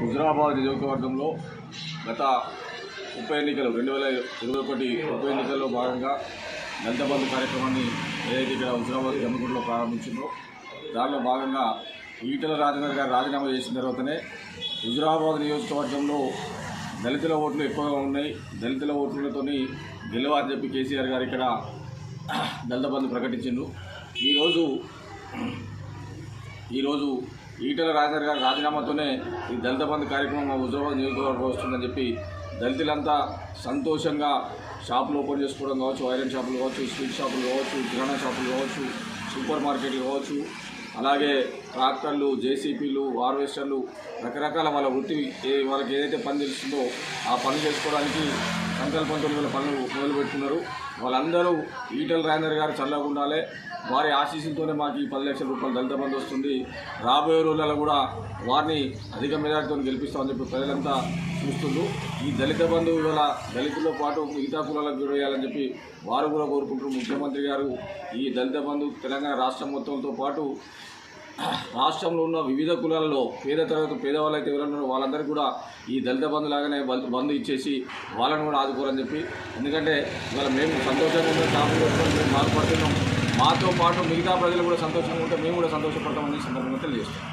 హుజరాబాద్ నియోజకవర్గంలో గత ఉప ఎన్నికలు రెండు వేల ఇరవై ఒకటి ఉప ఎన్నికల్లో భాగంగా దళిత కార్యక్రమాన్ని ఏదైతే ఇక్కడ హుజరాబాద్ జమ్మగుడిలో ప్రారంభించిందో దానిలో భాగంగా ఈటల రాజేందర్ గారు రాజీనామా చేసిన తర్వాతనే హుజరాబాద్ నియోజకవర్గంలో దళితుల ఓట్లు ఎక్కువగా ఉన్నాయి. దళితుల ఓట్లతోని గెలవని చెప్పి కేసీఆర్ గారు ఇక్కడ దళిత బంధు ప్రకటించిండు. ఈరోజు ఈరోజు ఈటల రాజేందర్ గారి రాజీనామాతోనే ఈ దళిత బంధు కార్యక్రమం మా హుజరాబాద్ నియోజకవర్గం వస్తుందని చెప్పి దళితులంతా సంతోషంగా షాపులు ఓపెన్ చేసుకోవడం కావచ్చు ఐరన్ షాపులు కావచ్చు స్వీట్ షాపులు కావచ్చు కిరాణా షాపులు కావచ్చు సూపర్ మార్కెట్లు కావచ్చు అలాగే ట్రాక్టర్లు జేసీపీలు హార్వెస్టర్లు రకరకాల వాళ్ళ వృత్తి ఏ వాళ్ళకి ఏదైతే పని తెలుస్తుందో ఆ పని చేసుకోవడానికి సంకల్పంతో వీళ్ళ పనులు మొదలుపెట్టుకున్నారు వాళ్ళందరూ ఈటల రాజేందర్ గారు చల్లగా ఉండాలి. వారి ఆశీస్సులతోనే మాకు ఈ పది లక్షల రూపాయలు దళిత బంధు వస్తుంది. రాబోయే రోజులలో కూడా వారిని అధిక మెజార్టీతో గెలిపిస్తామని చెప్పి ప్రజలంతా చూస్తుండ్రు. ఈ దళిత బంధు ఇవాళ దళితులతో పాటు మిగతా కులాలకు వేయాలని చెప్పి వారు కూడా కోరుకుంటారు ముఖ్యమంత్రి గారు ఈ దళిత బంధు తెలంగాణ రాష్ట్రం మొత్తంతో పాటు రాష్ట్రంలో ఉన్న వివిధ కులాలలో పేద తరగతి పేదవాళ్ళైతే ఎవరన్నారో వాళ్ళందరూ వాళ్ళందరికీ కూడా ఈ దళిత బంధు లాగానే బంధు బంధు ఇచ్చేసి వాళ్ళని కూడా ఆదుకోరని చెప్పి ఎందుకంటే ఇవాళ మేము సంతోషంగా ఉంటే షాపులు మేము బాధపడుతున్నాం. మాతో పాటు మిగతా ప్రజలు కూడా సంతోషంగా ఉంటే మేము కూడా సంతోషపడతామని సందర్భంగా తెలియజేస్తాం